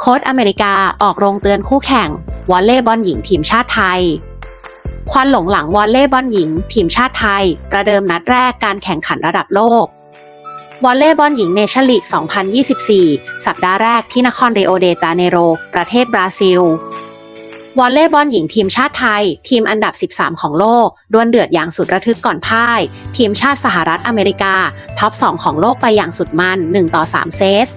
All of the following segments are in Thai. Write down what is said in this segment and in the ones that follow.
โค้ชอเมริกาออกโรงเตือนคู่แข่ง วอลเลย์บอลหญิงทีมชาติไทย ควันหลงหลังวอลเลย์บอลหญิง ทีมชาติไทย ประเดิมนัดแรกการแข่งขันระดับโลก วอลเลย์บอลหญิงเนชั่นลีก 2024 สัปดาห์แรกที่นครริโอเดจาเนโร ประเทศบราซิล วอลเลย์บอลหญิงทีมชาติไทย ทีมอันดับ 13 ของโลกดวลเดือดอย่างสุดระทึกก่อนพ่าย ทีมชาติสหรัฐอเมริกา ท็อป 2 ของโลกไปอย่างสุดมัน 1 ต่อ 3 เซต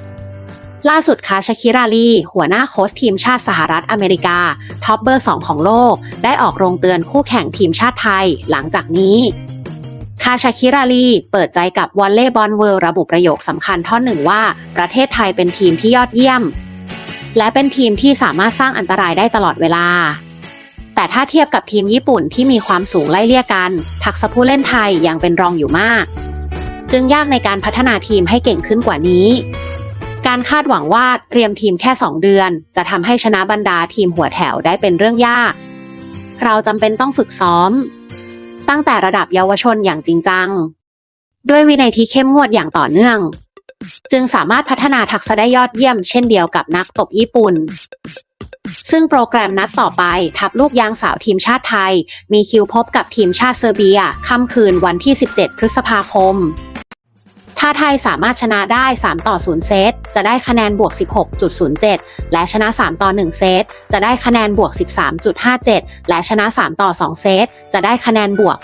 ล่าสุดคาชาคิราลี หัวหน้าโค้ชทีมชาติสหรัฐอเมริกา ท็อปเบอร์ 2 ของโลก ได้ออกโรงเตือนคู่แข่งทีมชาติไทย หลังจากนี้คาชาคิราลี เปิดใจกับวอลเลย์บอลเวิลด์ระบุประโยคสำคัญท่อนหนึ่งว่า ประเทศไทยเป็นทีมที่ยอดเยี่ยม และเป็นทีมที่สามารถสร้างอันตรายได้ตลอดเวลา แต่ถ้าเทียบกับทีมญี่ปุ่นที่มีความสูงไล่เลี่ยกัน ทักษะผู้เล่นไทยยังเป็นรองอยู่มาก จึงยากในการพัฒนาทีมให้เก่งขึ้นกว่านี้ การคาดหวังว่าเตรียมทีมแค่ 2 เดือน จะทำให้ชนะบรรดาทีมหัวแถวได้เป็นเรื่องยาก เราจำเป็นต้องฝึกซ้อม ตั้งแต่ระดับเยาวชนอย่างจริงจัง ด้วยวินัยที่เข้มงวดอย่างต่อเนื่อง จึงสามารถพัฒนาทักษะได้ยอดเยี่ยมเช่นเดียวกับนักตบญี่ปุ่น ซึ่งโปรแกรมนัดต่อไปทัพลูกยางสาวทีมชาติไทย มีคิวพบกับทีมชาติเซอร์เบียค่ำคืนวันที่ 17 พฤษภาคม ถ้าไทยสามารถชนะได้ 3 ต่อ 0 เซต จะได้คะแนนบวก 16.07 และชนะ 3 ต่อ 1 เซต จะได้คะแนนบวก 13.57 และชนะ 3 ต่อ 2 เซต จะได้คะแนนบวก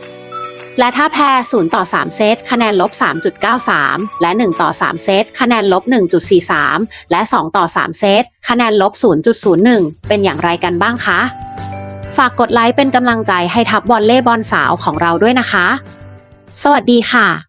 11.07และถ้าแพ้ 0 ต่อ 3 เซต คะแนนลบ 3.93 และ 1 ต่อ 3 เซต คะแนนลบ 1.43 และ 2 ต่อ 3 เซต คะแนนลบ 0.01 เป็นอย่างไรกันบ้างคะ ฝากกดไลค์เป็นกำลังใจให้ทัพวอลเล่บอลสาวของเราด้วยนะคะ สวัสดีค่ะ